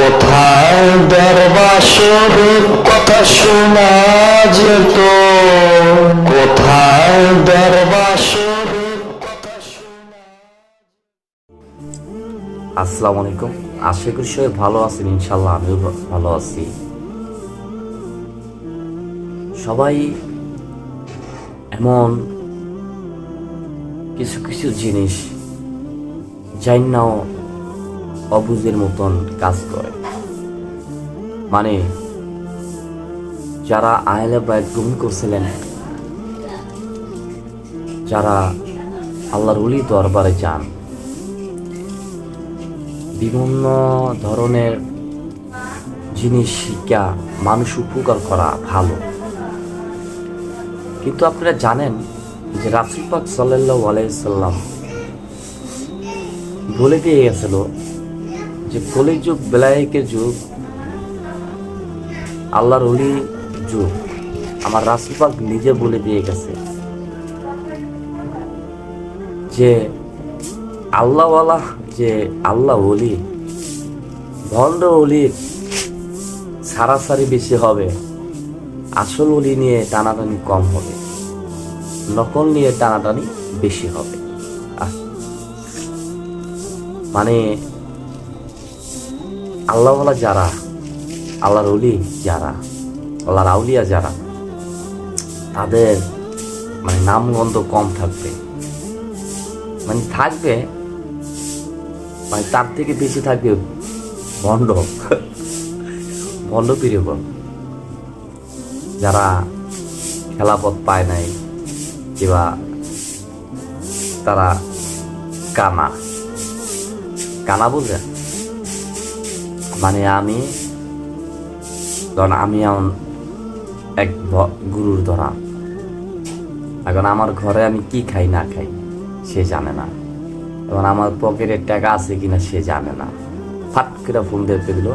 কোথায় দরবাসর কথা শোনা যেত? কোথায় দরবাসর আসসালামু আলাইকুম। আশা করি সবাই ভালো আছেন ইনশাল্লাহ আমিও ভালো আছি। সবাই এমন কিছু কিছু জিনিস যাই নাও অবুজের মতন কাজ করে। মানে যারা আহলে বাইত গ্রহণ করছিলেন, যারা আল্লাহর উলি দরবারে যান, বিভিন্ন ধরনের জিনিস শিক্ষা মানুষ উপকার করা ভালো। কিন্তু আপনারা জানেন যে রাসুল পাক সাল্লাহ আলাইসাল্লাম বলে দিয়ে গেছিল যে কলি যুগ, বেলায়কের যুগ, আল্লাহর অলি যুগ, আমার রাসুল পাক নিজে বলে দিয়ে গেছে যে আল্লাহওয়ালা যে আল্লাহ অলি ভণ্ড অলির সারাসারি বেশি হবে, আসল অলি নিয়ে টানাটানি কম হবে, নকল নিয়ে টানাটানি বেশি হবে। মানে আল্লাহওয়ালা যারা, আল্লাহর অলি যারা, আল্লাহর আউলিয়া যারা, তাদের মানে নামগন্ধ কম থাকবে। মানে থাকবে মানে তার থেকে বেশি থাকবে ভণ্ড ভণ্ড প্রিয়গণ যারা খেলাপথ পায় নাই, কিংবা তারা কানা। কানা বুঝলেন মানে আমি ধরেন আমি এক গুরুর ধরা। এখন আমার ঘরে আমি কি খাই, না খাই, সে জানে না। এবং আমার পকেটের টাকা আছে কিনা, সে জানে না। ফাট করে ফোন দেখতে দিল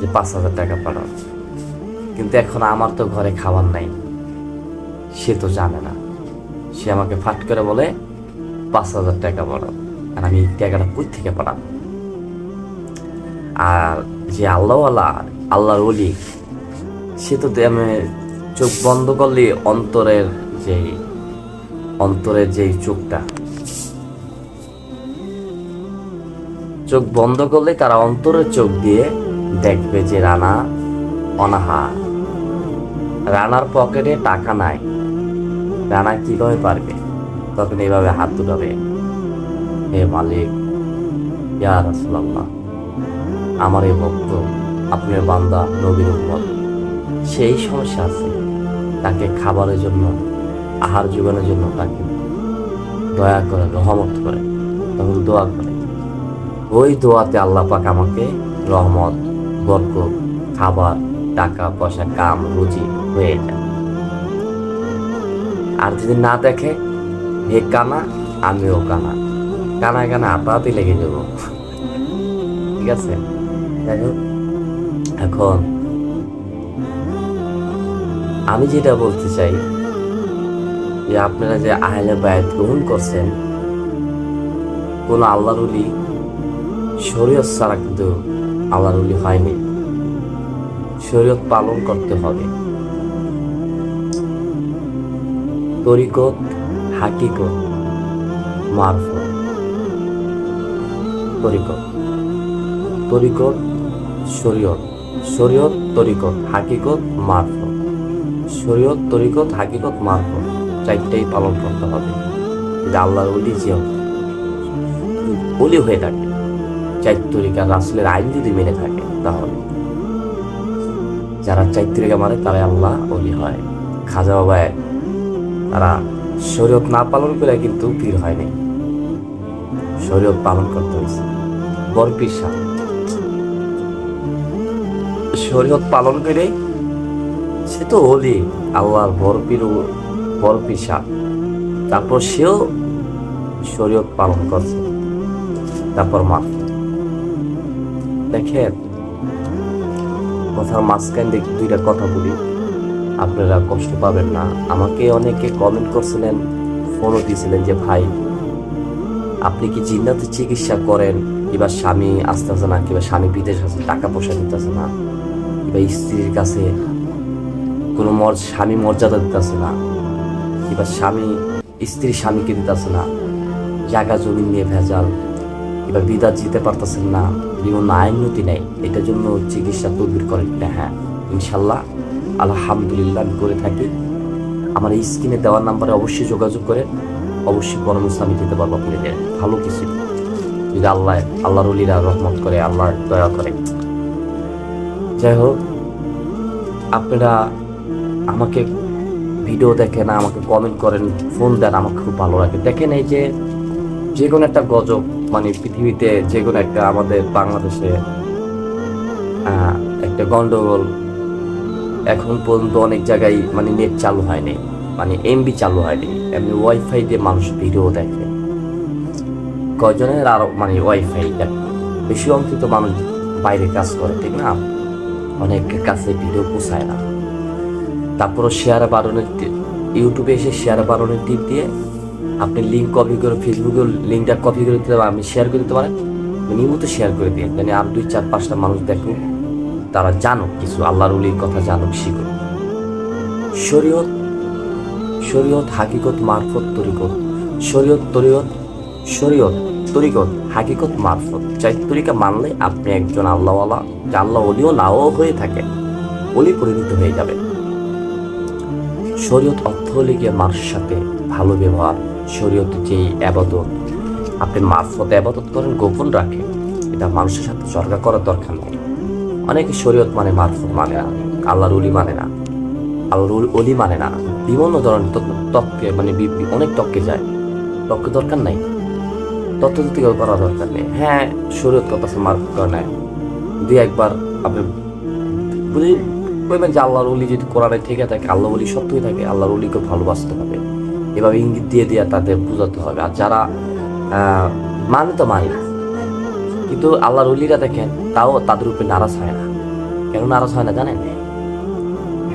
যে পাঁচ হাজার টাকা পাঠাও। কিন্তু এখন আমার তো ঘরে খাবার নাই, সে তো জানে না। সে আমাকে ফাট করে বলে, পাঁচ হাজার টাকা পাঠাও। আর আমি এই টাকাটা কই থেকে পাঠাবো? আর যে আল্লাহওয়ালা, আল্লাহর অলি সে তো আমি চোখ বন্ধ করলে অন্তরের যে অন্তরের যেই চোখটা। চোখ বন্ধ করলে তারা অন্তরের চোখ দিয়ে দেখবে যে রানা অনাহা রানার পকেটে টাকা নাই। রানা কীভাবে পারবে? তখন এইভাবে হাত দুটাবে হে মালিক, ইয়া রাসূলুল্লাহ। আমার এই ভক্ত আপনার বান্দা, নবীর উম্মত। সেই সমস্যা আছে, তাকে খাবারের জন্য, আহার যোগানোর জন্য তাকে দয়া করে, রহমত করে তখন দোয়া করে। ওই দোয়াতে আল্লাহ পাক আমাকে রহমত, বরকত, খাবার, টাকা, পয়সা, কাম, রুজি হয়ে যায়। আর যদি না দেখে হে কানা আমিও কানা। কানা কানা হাতাহাতি লেগে যাব। ঠিক আছে? এখন আমি যেটা বলতে চাই, যে আপনারা যে আহলে বায়াত গ্রহণ করছেন, কোন আল্লাহর উলি শরীয়ত ছাড়া কিন্তু আল্লাহর উলি হয়নি। শরীয়ত পালন করতে হবে। তরিকত, হাকিকত, মারফত। তরিকত। তরিকত শরীয়ত। শরীয়ত তরিকত, হাকিকত মারফত। শরীয়ত তরিকত, হাকিকত মারফত। চারটাই পালন করতে হবে। যদি আল্লাহর উলি যে অলি হয়ে থাকে। চার তরিকা রাসুলের আইন যদি মেনে থাকে, তাহলে। যারা চার তরিকা মানে তারা আল্লাহ অলি হয়। খাজা বাবায় তারা শরীয়ত না পালন করে কিন্তু পীর হয়নি। শরীয়ত পালন করতে হয়েছে। বড় পীর সাহেব শরীয়ত পালন করে, সে তো হলি আল্লাহর বড় পীর ও- বড় পীর তারপর সেও শরীয়ত পালন করছে। তারপর মা দেখেন, কথার মাঝখানে দেখি দুইটা কথা বলি। আপনারা কষ্ট পাবেন না। আমাকে অনেকে কমেন্ট করছিলেন ফোনও দিয়েছিলেন যে, ভাই, আপনি কি জিন্নাতে চিকিৎসা করেন? কিংবা স্বামী আসতেছে না, কিংবা স্বামী বিদেশ আছে, টাকা পয়সা দিতেছে না? কিংবা স্ত্রীর কাছে কোনো মর, স্বামী মর্যাদা দিতেছে না, কিংবা স্বামী স্ত্রী স্বামীকে দিতেছে না, জায়গা জমি নিয়ে ভেজাল এবার বিদাত দিতে পারতেছেন না, বিভিন্ন আইনতি নেই, এটার জন্য চিকিৎসা তদবির করেন না হ্যাঁ ইনশাল্লাহ, আলহামদুলিল্লাহ আমি করে থাকি। আমার এই স্ক্রিনে দেওয়ার নাম্বারে অবশ্যই যোগাযোগ করে অবশ্যই পরামর্শ আমি দিতে পারব আপনাদের। ভালো কিছু যদি আল্লাহ, আল্লাহর অলিরা রহমত করে আল্লাহ দয়া করে। যাই হোক আপনারা আমাকে ভিডিও দেখেন, আমাকে কমেন্ট করেন ফোন দেন, আমাকে খুব ভালো লাগে। দেখেন এই যে যে কোনো একটা গজব মানে পৃথিবীতে যে কোনো একটা আমাদের বাংলাদেশে একটা গন্ডগোল এখন পর্যন্ত অনেক জায়গায় মানে নেট চালু হয়নি মানে এমবি চালু হয়নি, এমনি ওয়াইফাই দিয়ে মানুষ ভিডিও দেখে। কয়জনের আরও মানে ওয়াইফাই দেখে, বেশি অংশ তো মানুষ বাইরে কাজ করে, ঠিক না? অনেকের কাছে ভিডিও পোষায় না। তারপরও শেয়ার বাড়ানোর ইউটিউবে এসে শেয়ার বাড়ানোর টিপ দিয়ে আপনি লিঙ্ক কপি করে ফেসবুকে লিঙ্কটা কপি করে দিতে আপনি শেয়ার করে দিতে পারেন, নিয়মিত শেয়ার করে দিয়ে মানে আর দুই, চার, পাঁচটা মানুষ দেখুক, তারা জানুক কিছু, আল্লাহর উলির কথা জানুক, শিখুক। শরীয়ত শরীয়ত হাকিকত মারফত তরিকত। শরীয়ত, তরিয়ত, শরীয়ত তরিকত। হাকিকত মারফত। চাই তরিকা মানলে আপনি একজন আল্লাহওয়ালা আল্লাহ অলিও নাও হয়ে থাকে অলি পরিণত হয়ে যাবে। শরীয়ত অর্থ হলে গিয়ে মানুষের সাথে ভালো ব্যবহার, শরীয়ত যে আবাদত, আপনি মারফত আবাদত করেন, গোপন রাখে এটা মানুষের সাথে চর্চা করার দরকার নেই। অনেকে শরীয়ত মানে মারফত মানে না, আল্লাহর উলি মানে না, আল্লাহর অলি মানে না। বিভিন্ন ধরনের তত্ত্ব- মানে অনেক তক্কে যায়। তক্কে দরকার নাই। দিতে করা দরকার নেই। হ্যাঁ শরীয়ত কথা মারফত করে নেয় দুই একবার আপনি বুঝি বলবেন যে আল্লাহর অলি যদি কোরআনে থেকে থাকে আল্লাহ অলি সত্যই থাকে, আল্লাহর অলিকে ভালোবাসতে হবে। এভাবে ইঙ্গিত দিয়ে দিয়ে তাদের বোঝাতে হবে। আর যারা মানে তো মানে কিন্তু আল্লাহর অলিরা দেখেন, তাও তাদের উপরে নারাজ হয় না। কেন নারাজ হয় না জানেন?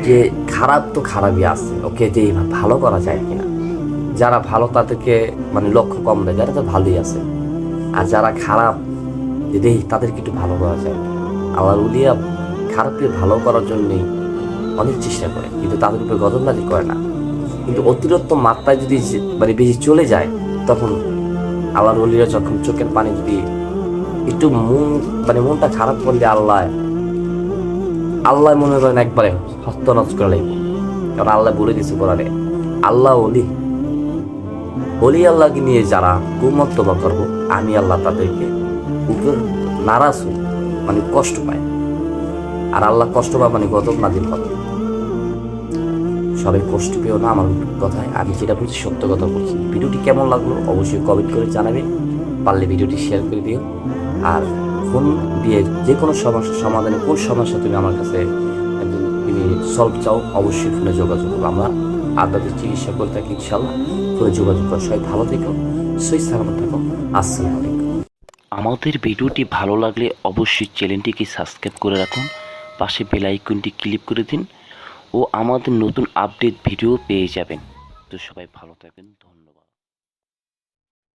যে খারাপ তো খারাপই আছে। ওকে, যে ভালো করা যায় কিনা। যারা ভালো তাদেরকে মানে লক্ষ্য কম দেয়, যারা তো ভালোই আছে। আর যারা খারাপ, যে দেই, তাদেরকে একটু ভালো করা যায়। আল্লাহর উলিয়া খারাপকে ভালো করার জন্যই অনেক চেষ্টা করে, কিন্তু তাদের উপরে গজববাজি করে না। কিন্তু অতিরিক্ত মাত্রায় যদি মানে বেশি চলে যায়, তখন আল্লাহর অলিরা যখন চোখের পানি যদি একটু মন মানে মনটা খারাপ করলে আল্লাহ আল্লাহ মনে করেন একবারে হস্ত নজ করে কারণ আল্লাহ বলে দিছে কোরআনে, আল্লাহ অলি অলি আল্লাহকে নিয়ে যারা কুমন্তবা করব আমি আল্লাহ তাদেরকে উপর নারাজ হই মানে কষ্ট পায়। আর আল্লাহ কষ্ট পায় মানে গজব নাজিল করে সবাই কষ্ট পেও না আমার কথায়, আমি যেটা বলছি সত্য কথা বলছি। ভিডিওটি কেমন লাগল অবশ্যই কমেন্ট করে জানাবে, পারলে ভিডিওটি শেয়ার করে দিও। আর ফোন দিয়ে যে কোনো সমস্যার সমাধানে কোন সমস্যা তুমি আমার কাছে তুমি সলভ চাও, অবশ্যই ফোনে যোগাযোগ করব আমরা আদাদের চিকিৎসা করে থাকি, ইনশাল্লাহ। করে যোগাযোগ করো সবাই ভালো থেকো সই সালামত থাকো। আসসালামু আলাইকুম। আমাদের ভিডিওটি ভালো লাগলে অবশ্যই চ্যানেলটিকে সাবস্ক্রাইব করে রাখুন, পাশে বেল আইকনটি ক্লিক করে দিন, ও আমাদের নতুন আপডেট ভিডিও পেয়ে যাবেন। তো সবাই ভালো থাকবেন, ধন্যবাদ।